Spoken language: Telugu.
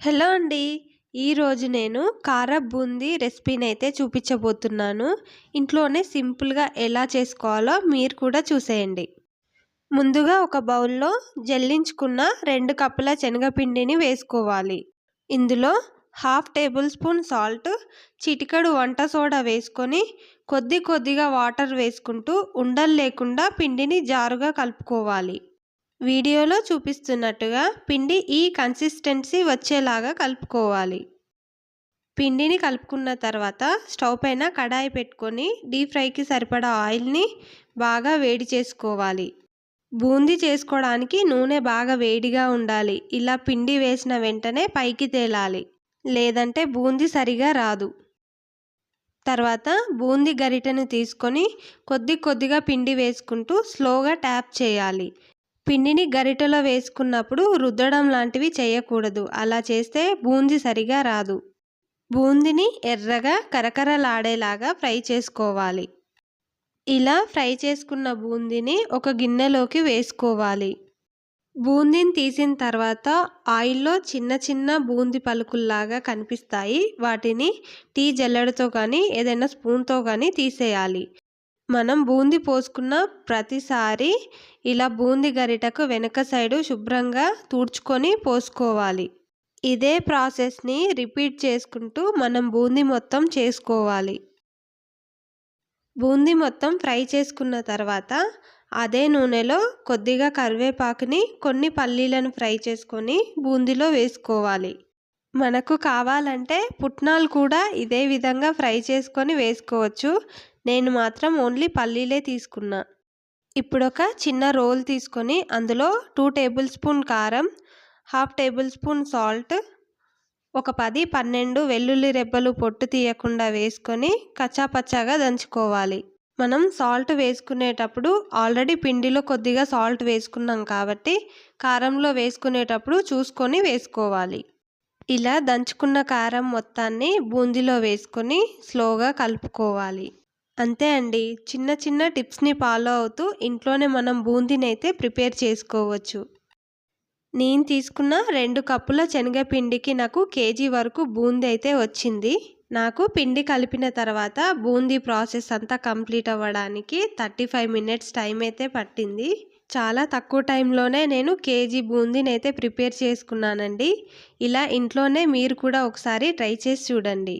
హలో అండి. ఈరోజు నేను కార బూందీ రెసిపీని అయితే చూపించబోతున్నాను. ఇంట్లోనే సింపుల్గా ఎలా చేసుకోవాలో మీరు కూడా చూసేయండి. ముందుగా ఒక బౌల్లో జల్లించుకున్న రెండు కప్పుల శనగపిండిని వేసుకోవాలి. ఇందులో హాఫ్ టేబుల్ స్పూన్ సాల్ట్ చిటికడు వంట సోడా వేసుకొని కొద్ది కొద్దిగా వాటర్ వేసుకుంటూ ఉండలు లేకుండా పిండిని జారుగా కలుపుకోవాలి. వీడియోలో చూపిస్తున్నట్టుగా పిండి ఈ కన్సిస్టెన్సీ వచ్చేలాగా కలుపుకోవాలి. పిండిని కలుపుకున్న తర్వాత స్టవ్ పైన కడాయి పెట్టుకొని డీప్ ఫ్రైకి సరిపడా ఆయిల్ని బాగా వేడి చేసుకోవాలి. బూందీ చేసుకోవడానికి నూనె బాగా వేడిగా ఉండాలి. ఇలా పిండి వేసిన వెంటనే పైకి తేలాలి. లేదంటే బూందీ సరిగా రాదు. తర్వాత బూందీ గరిటెను తీసుకొని కొద్ది కొద్దిగా పిండి వేసుకుంటూ స్లోగా ట్యాప్ చేయాలి. పిండిని గరిటెలో వేసుకున్నప్పుడు రుద్దడం లాంటివి చేయకూడదు. అలా చేస్తే బూంది సరిగా రాదు. బూందీని ఎర్రగా కరకరలాడేలాగా ఫ్రై చేసుకోవాలి. ఇలా ఫ్రై చేసుకున్న బూందీని ఒక గిన్నెలోకి వేసుకోవాలి. బూందీని తీసిన తర్వాత ఆయిల్లో చిన్న చిన్న బూందీ పలుకుల్లాగా కనిపిస్తాయి. వాటిని టీ జల్లెడతో కానీ ఏదైనా స్పూన్తో కానీ తీసేయాలి. మనం బూందీ పోసుకున్న ప్రతిసారి ఇలా బూందీ గరిటకు వెనక సైడు శుభ్రంగా తుడుచుకొని పోసుకోవాలి. ఇదే ప్రాసెస్ని రిపీట్ చేసుకుంటూ మనం బూందీ మొత్తం చేసుకోవాలి. బూందీ మొత్తం ఫ్రై చేసుకున్న తర్వాత అదే నూనెలో కొద్దిగా కరివేపాకుని కొన్ని పల్లీలను ఫ్రై చేసుకొని బూందీలో వేసుకోవాలి. మనకు కావాలంటే పుట్నాలు కూడా ఇదే విధంగా ఫ్రై చేసుకొని వేసుకోవచ్చు. నేను మాత్రం ఓన్లీ పల్లీలే తీసుకున్నా. ఇప్పుడు ఒక చిన్న రోల్ తీసుకొని అందులో టూ టేబుల్ స్పూన్ కారం హాఫ్ టేబుల్ స్పూన్ సాల్ట్ ఒక పది పన్నెండు వెల్లుల్లి రెబ్బలు పొట్టు తీయకుండా వేసుకొని కచ్చాపచ్చాగా దంచుకోవాలి. మనం సాల్ట్ వేసుకునేటప్పుడు ఆల్రెడీ పిండిలో కొద్దిగా సాల్ట్ వేసుకున్నాం కాబట్టి కారంలో వేసుకునేటప్పుడు చూసుకొని వేసుకోవాలి. ఇలా దంచుకున్న కారం మొత్తాన్ని బూందీలో వేసుకొని స్లోగా కలుపుకోవాలి. అంతే అండి. చిన్న చిన్న టిప్స్ని ఫాలో అవుతూ ఇంట్లోనే మనం బూందీని అయితే ప్రిపేర్ చేసుకోవచ్చు. నేను తీసుకున్న రెండు కప్పుల శనగపిండికి నాకు కేజీ వరకు బూందీ అయితే వచ్చింది. నాకు పిండి కలిపిన తర్వాత బూందీ ప్రాసెస్ అంతా కంప్లీట్ అవ్వడానికి థర్టీ ఫైవ్ మినిట్స్ టైం అయితే పట్టింది. చాలా తక్కువ టైంలోనే నేను కేజీ బూందీని అయితే ప్రిపేర్ చేసుకున్నానండి. ఇలా ఇంట్లోనే మీరు కూడా ఒకసారి ట్రై చేసి చూడండి.